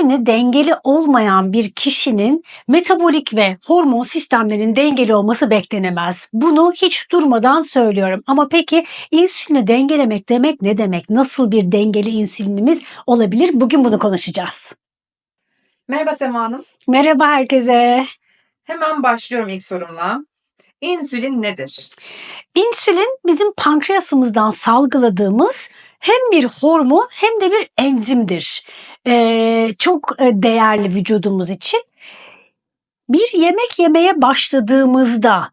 insülini dengeli olmayan bir kişinin metabolik ve hormon sistemlerinin dengeli olması beklenemez. Bunu hiç durmadan söylüyorum. Ama peki insülini dengelemek demek ne demek? Nasıl bir dengeli insülinimiz olabilir? Bugün bunu konuşacağız. Merhaba Sema Hanım. Merhaba herkese. Hemen başlıyorum ilk sorumla. İnsülin nedir? İnsülin bizim pankreasımızdan salgıladığımız hem bir hormon hem de bir enzimdir. Ee, çok e, değerli vücudumuz için. Bir yemek yemeye başladığımızda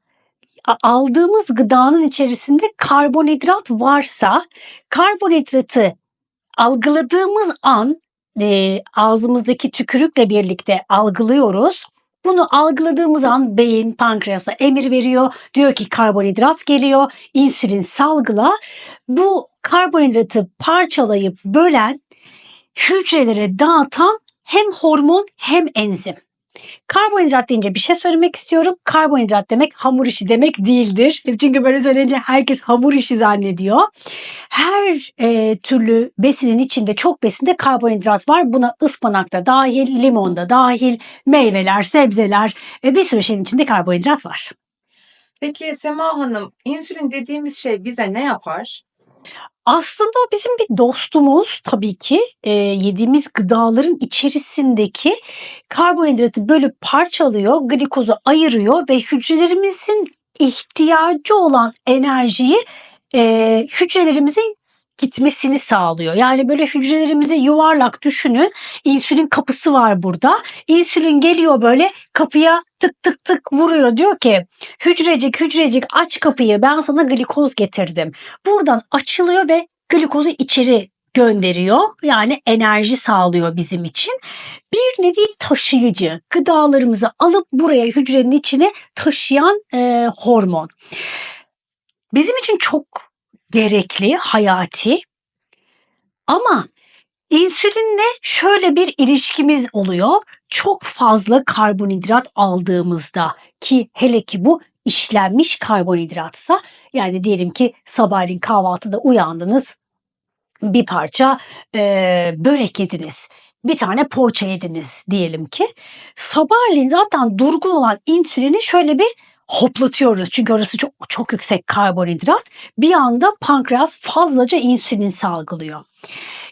aldığımız gıdanın içerisinde karbonhidrat varsa karbonhidratı algıladığımız an e, ağzımızdaki tükürükle birlikte algılıyoruz. Bunu algıladığımız an beyin pankreasa emir veriyor. Diyor ki karbonhidrat geliyor. insülin salgıla. Bu karbonhidratı parçalayıp bölen hücrelere dağıtan hem hormon hem enzim. Karbonhidrat deyince bir şey söylemek istiyorum. Karbonhidrat demek hamur işi demek değildir. Çünkü böyle söyleyince herkes hamur işi zannediyor. Her e, türlü besinin içinde çok besinde karbonhidrat var. Buna ıspanak da dahil, limon da dahil, meyveler, sebzeler e, bir sürü şeyin içinde karbonhidrat var. Peki Sema Hanım, insülin dediğimiz şey bize ne yapar? Aslında o bizim bir dostumuz tabii ki. E, yediğimiz gıdaların içerisindeki karbonhidratı bölüp parçalıyor, glikozu ayırıyor ve hücrelerimizin ihtiyacı olan enerjiyi e, hücrelerimizin gitmesini sağlıyor. Yani böyle hücrelerimizi yuvarlak düşünün. İnsülin kapısı var burada. İnsülin geliyor böyle kapıya tık tık tık vuruyor. Diyor ki hücrecik hücrecik aç kapıyı ben sana glikoz getirdim. Buradan açılıyor ve glikozu içeri gönderiyor. Yani enerji sağlıyor bizim için. Bir nevi taşıyıcı gıdalarımızı alıp buraya hücrenin içine taşıyan e, hormon. Bizim için çok gerekli, hayati. Ama insülinle şöyle bir ilişkimiz oluyor. Çok fazla karbonhidrat aldığımızda ki hele ki bu işlenmiş karbonhidratsa yani diyelim ki sabahleyin kahvaltıda uyandınız bir parça e, börek yediniz. Bir tane poğaça yediniz diyelim ki. Sabahleyin zaten durgun olan insülini şöyle bir hoplatıyoruz. Çünkü orası çok çok yüksek karbonhidrat. Bir anda pankreas fazlaca insülin salgılıyor.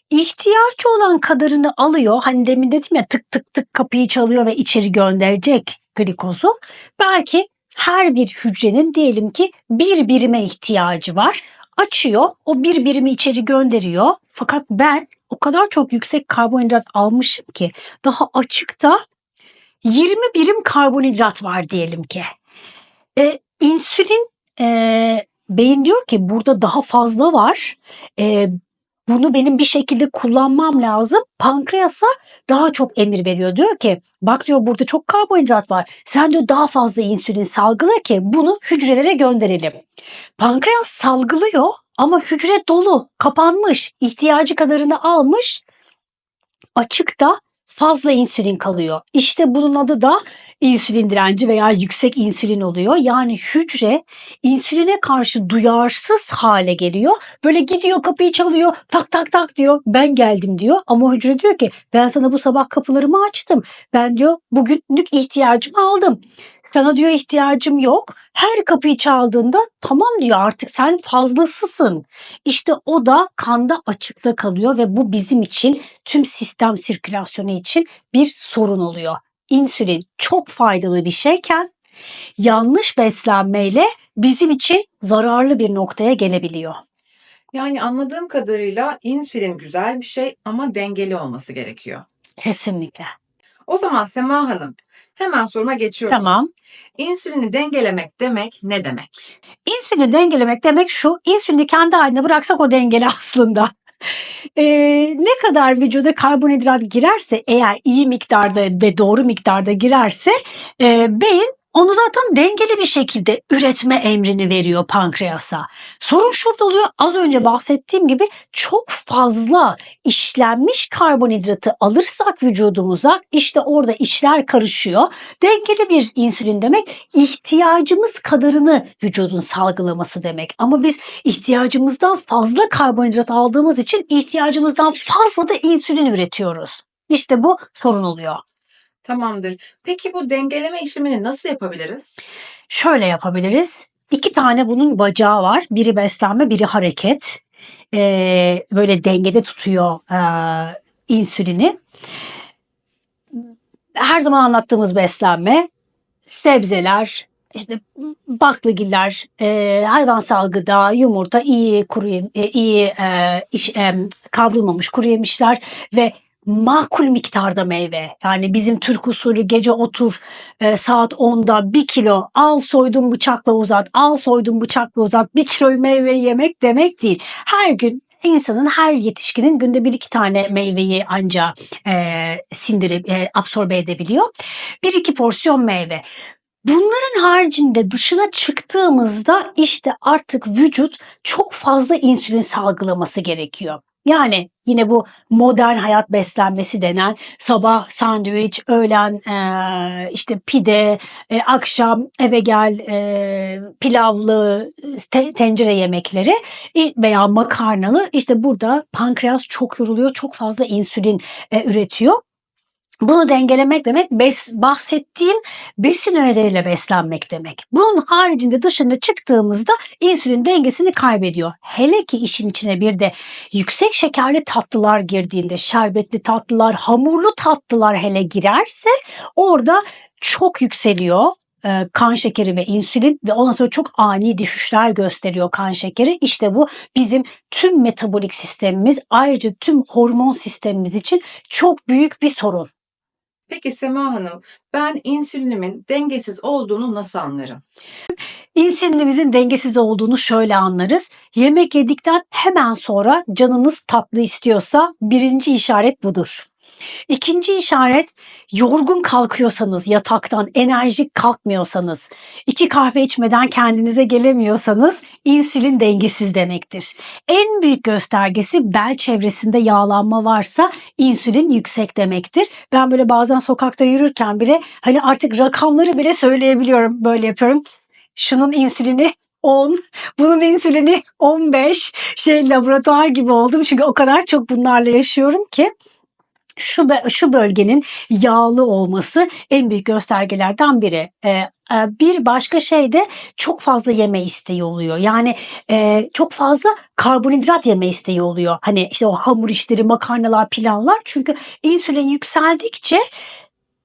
İhtiyacı olan kadarını alıyor. Hani demin dedim ya tık tık tık kapıyı çalıyor ve içeri gönderecek glikozu. Belki her bir hücrenin diyelim ki bir birime ihtiyacı var. Açıyor, o bir birimi içeri gönderiyor. Fakat ben o kadar çok yüksek karbonhidrat almışım ki daha açıkta 20 birim karbonhidrat var diyelim ki. E, insülin e, beyin diyor ki burada daha fazla var. E, bunu benim bir şekilde kullanmam lazım. Pankreasa daha çok emir veriyor. Diyor ki bak diyor burada çok karbonhidrat var. Sen diyor daha fazla insülin salgıla ki bunu hücrelere gönderelim. Pankreas salgılıyor ama hücre dolu, kapanmış, ihtiyacı kadarını almış. Açıkta fazla insülin kalıyor. İşte bunun adı da insülin direnci veya yüksek insülin oluyor. Yani hücre insüline karşı duyarsız hale geliyor. Böyle gidiyor kapıyı çalıyor tak tak tak diyor ben geldim diyor. Ama hücre diyor ki ben sana bu sabah kapılarımı açtım. Ben diyor bugünlük ihtiyacımı aldım. Sana diyor ihtiyacım yok. Her kapıyı çaldığında tamam diyor artık sen fazlasısın. İşte o da kanda açıkta kalıyor ve bu bizim için tüm sistem sirkülasyonu için bir sorun oluyor. İnsülin çok faydalı bir şeyken yanlış beslenmeyle bizim için zararlı bir noktaya gelebiliyor. Yani anladığım kadarıyla insülin güzel bir şey ama dengeli olması gerekiyor. Kesinlikle. O zaman Sema Hanım, hemen soruma geçiyoruz. Tamam. İnsülini dengelemek demek ne demek? İnsülini dengelemek demek şu, insülini kendi haline bıraksak o dengeli aslında. Ee, ne kadar vücuda karbonhidrat girerse eğer iyi miktarda ve doğru miktarda girerse e, beyin onu zaten dengeli bir şekilde üretme emrini veriyor pankreasa. Sorun şurada oluyor. Az önce bahsettiğim gibi çok fazla işlenmiş karbonhidratı alırsak vücudumuza işte orada işler karışıyor. Dengeli bir insülin demek ihtiyacımız kadarını vücudun salgılaması demek. Ama biz ihtiyacımızdan fazla karbonhidrat aldığımız için ihtiyacımızdan fazla da insülin üretiyoruz. İşte bu sorun oluyor. Tamamdır. Peki bu dengeleme işlemini nasıl yapabiliriz? Şöyle yapabiliriz. İki tane bunun bacağı var. Biri beslenme, biri hareket. Ee, böyle dengede tutuyor ee, insülini. Her zaman anlattığımız beslenme, sebzeler, işte baklagiller, e, hayvansal gıda, yumurta, iyi kuru e, iyi e, iş, e, kavrulmamış kuru yemişler ve makul miktarda meyve. Yani bizim Türk usulü gece otur e, saat 10'da bir kilo al soydum bıçakla uzat, al soydum bıçakla uzat bir kilo meyve yemek demek değil. Her gün insanın her yetişkinin günde bir iki tane meyveyi anca e, sindirip e, absorbe edebiliyor. Bir iki porsiyon meyve. Bunların haricinde dışına çıktığımızda işte artık vücut çok fazla insülin salgılaması gerekiyor. Yani yine bu modern hayat beslenmesi denen sabah sandviç, öğlen eee, işte pide, e, akşam eve gel e, pilavlı te- tencere yemekleri e, veya makarnalı işte burada pankreas çok yoruluyor, çok fazla insülin e, üretiyor. Bunu dengelemek demek bes, bahsettiğim besin öğeleriyle beslenmek demek. Bunun haricinde dışına çıktığımızda insülin dengesini kaybediyor. Hele ki işin içine bir de yüksek şekerli tatlılar girdiğinde, şerbetli tatlılar, hamurlu tatlılar hele girerse orada çok yükseliyor e, kan şekeri ve insülin ve ondan sonra çok ani düşüşler gösteriyor kan şekeri. İşte bu bizim tüm metabolik sistemimiz ayrıca tüm hormon sistemimiz için çok büyük bir sorun. Peki Sema Hanım, ben insülinimin dengesiz olduğunu nasıl anlarım? İnsülinimizin dengesiz olduğunu şöyle anlarız. Yemek yedikten hemen sonra canınız tatlı istiyorsa birinci işaret budur. İkinci işaret yorgun kalkıyorsanız yataktan enerjik kalkmıyorsanız iki kahve içmeden kendinize gelemiyorsanız insülin dengesiz demektir. En büyük göstergesi bel çevresinde yağlanma varsa insülin yüksek demektir. Ben böyle bazen sokakta yürürken bile hani artık rakamları bile söyleyebiliyorum böyle yapıyorum. Şunun insülini 10, bunun insülini 15 şey laboratuvar gibi oldum çünkü o kadar çok bunlarla yaşıyorum ki şu şu bölgenin yağlı olması en büyük göstergelerden biri. Ee, e, bir başka şey de çok fazla yeme isteği oluyor. Yani e, çok fazla karbonhidrat yeme isteği oluyor. Hani işte o hamur işleri, makarnalar, pilavlar. Çünkü insülin yükseldikçe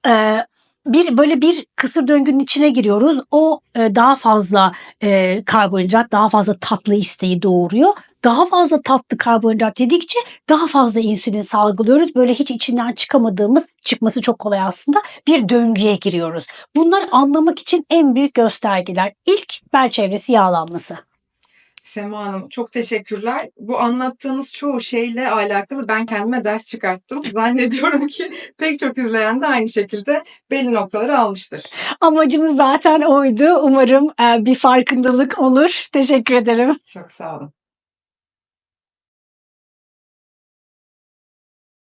e, bir böyle bir kısır döngünün içine giriyoruz. O e, daha fazla e, karbonhidrat, daha fazla tatlı isteği doğuruyor. Daha fazla tatlı karbonhidrat yedikçe daha fazla insülin salgılıyoruz. Böyle hiç içinden çıkamadığımız, çıkması çok kolay aslında bir döngüye giriyoruz. Bunları anlamak için en büyük göstergeler. İlk bel çevresi yağlanması. Sema Hanım çok teşekkürler. Bu anlattığınız çoğu şeyle alakalı ben kendime ders çıkarttım. Zannediyorum ki pek çok izleyen de aynı şekilde belli noktaları almıştır. Amacımız zaten oydu. Umarım e, bir farkındalık olur. Teşekkür ederim. Çok sağ olun.